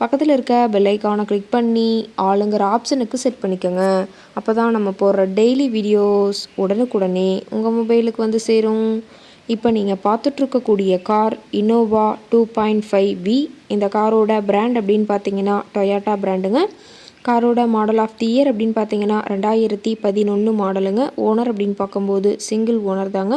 பக்கத்தில் இருக்க பெல்லைக்கானை கிளிக் பண்ணி ஆளுங்கிற ஆப்ஷனுக்கு செட் பண்ணிக்கோங்க. அப்போ தான் நம்ம போடுற டெய்லி வீடியோஸ் உடனுக்குடனே உங்கள் மொபைலுக்கு வந்து சேரும். இப்போ நீங்கள் பார்த்துட்ருக்கக்கூடிய car Innova two point five V இந்த காரோட பிராண்ட் அப்படின்னு பார்த்தீங்கன்னா டொயாட்டா பிராண்டுங்க காரோட மாடல் ஆஃப் தி இயர் அப்படின்னு பார்த்தீங்கன்னா ரெண்டாயிரத்தி பதினொன்று மாடலுங்க ஓனர் அப்படின்னு பார்க்கும்போது சிங்கிள் ஓனர் தாங்க.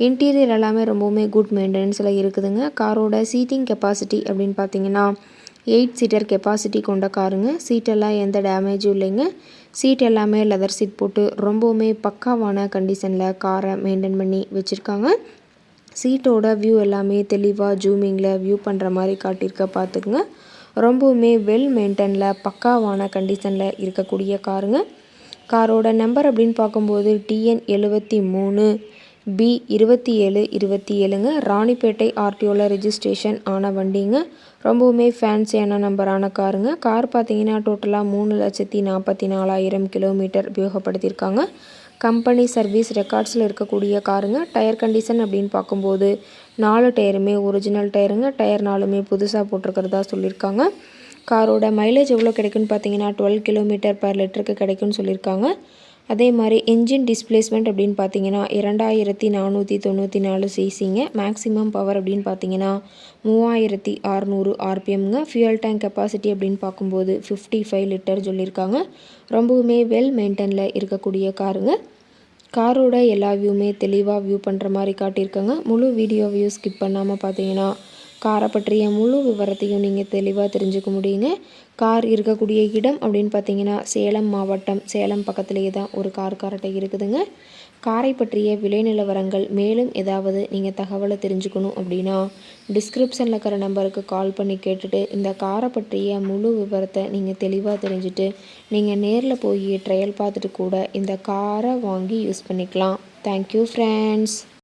இன்டீரியர் எல்லாமே ரொம்பவுமே குட் மெயின்டெனன்ஸில் இருக்குதுங்க. காரோட சீட்டிங் கெப்பாசிட்டி அப்படின்னு பார்த்தீங்கன்னா எயிட் சீட்டர் கெப்பாசிட்டி கொண்ட காருங்க. சீட்டெல்லாம் எந்த டேமேஜும் இல்லைங்க. சீட் எல்லாமே லெதர் சீட் போட்டு ரொம்பவுமே பக்காவான கண்டிஷனில் காரை மெயின்டைன் பண்ணி வச்சுருக்காங்க. சீட்டோட வியூ எல்லாமே தெளிவாக ஜூமிங்கில் வியூ பண்ணுற மாதிரி காட்டியிருக்க பார்த்துக்குங்க ரொம்பவுமே வெல் மெயின்டெனில் பக்காவான கண்டிஷனில் இருக்கக்கூடிய காருங்க. காரோட நம்பர் அப்படின்னு பார்க்கும்போது டிஎன் எழுபத்தி மூணு. பி இருபத்தி ஏழு இருபத்தி ஏழுங்க. ராணிப்பேட்டை ஆர்டிஓவில் ரிஜிஸ்ட்ரேஷன் ஆன வண்டிங்க. ரொம்பவுமே ஃபேன்சியான நம்பரான காருங்க. கார் பார்த்தீங்கன்னா டோட்டலாக மூணு லட்சத்தி நாற்பத்தி நாலாயிரம் கிலோமீட்டர் உபயோகப்படுத்தியிருக்காங்க. கம்பெனி சர்வீஸ் ரெக்கார்ட்ஸில் இருக்கக்கூடிய காருங்க. டயர் கண்டிஷன் அப்படின்னு பார்க்கும்போது நாலு டயருமே ஒரிஜினல் டயருங்க டயர் நாலுமே புதுசாக போட்டிருக்கிறதா சொல்லியிருக்காங்க. காரோட மைலேஜ் எவ்வளோ கிடைக்குன்னு பார்த்தீங்கன்னா டுவெல் கிலோமீட்டர் பர் லிட்டருக்கு கிடைக்குன்னு சொல்லியிருக்காங்க. அதே மாதிரி என்ஜின் டிஸ்பிளேஸ்மெண்ட் அப்படின்னு பார்த்தீங்கன்னா இரண்டாயிரத்தி நானூற்றி தொண்ணூற்றி நாலு சிசிங்க மேக்ஸிமம் பவர் அப்படின்னு பார்த்தீங்கன்னா மூவாயிரத்தி அறநூறு ஆர்பிஎம்ங்க ஃபியூயல் டேங்க் கெப்பாசிட்டி அப்படின்னு பார்க்கும்போது ஃபிஃப்டி ஃபைவ் லிட்டர் சொல்லியிருக்காங்க. ரொம்பவுமே வெல் மெயின்டெனில் இருக்கக்கூடிய காருங்க காரோட எல்லா வியூமே தெளிவாக வியூ பண்ணுற மாதிரி காட்டியிருக்காங்க. முழு வீடியோ வியூ ஸ்கிப் பண்ணாமல் பார்த்தீங்கன்னா காரை பற்றிய முழு விவரத்தையும் நீங்கள் தெளிவாக தெரிஞ்சுக்க முடியுங்க. கார் இருக்கக்கூடிய இடம் அப்படின்னு பார்த்தீங்கன்னா சேலம் மாவட்டம். சேலம் பக்கத்துலேயே தான் ஒரு கார் காரட்டை இருக்குதுங்க. காரை பற்றிய விலை நிலவரங்கள் மேலும் ஏதாவது நீங்கள் தகவலை தெரிஞ்சுக்கணும் அப்படின்னா டிஸ்கிரிப்ஷனில் இருக்கிற நம்பருக்கு கால் பண்ணி கேட்டுட்டு இந்த காரை பற்றிய முழு விவரத்தை நீங்கள் தெளிவாக தெரிஞ்சுட்டு நீங்கள் நேரில் போய் ட்ரையல் பார்த்துட்டு கூட இந்த காரை வாங்கி யூஸ் பண்ணிக்கலாம். Thank you friends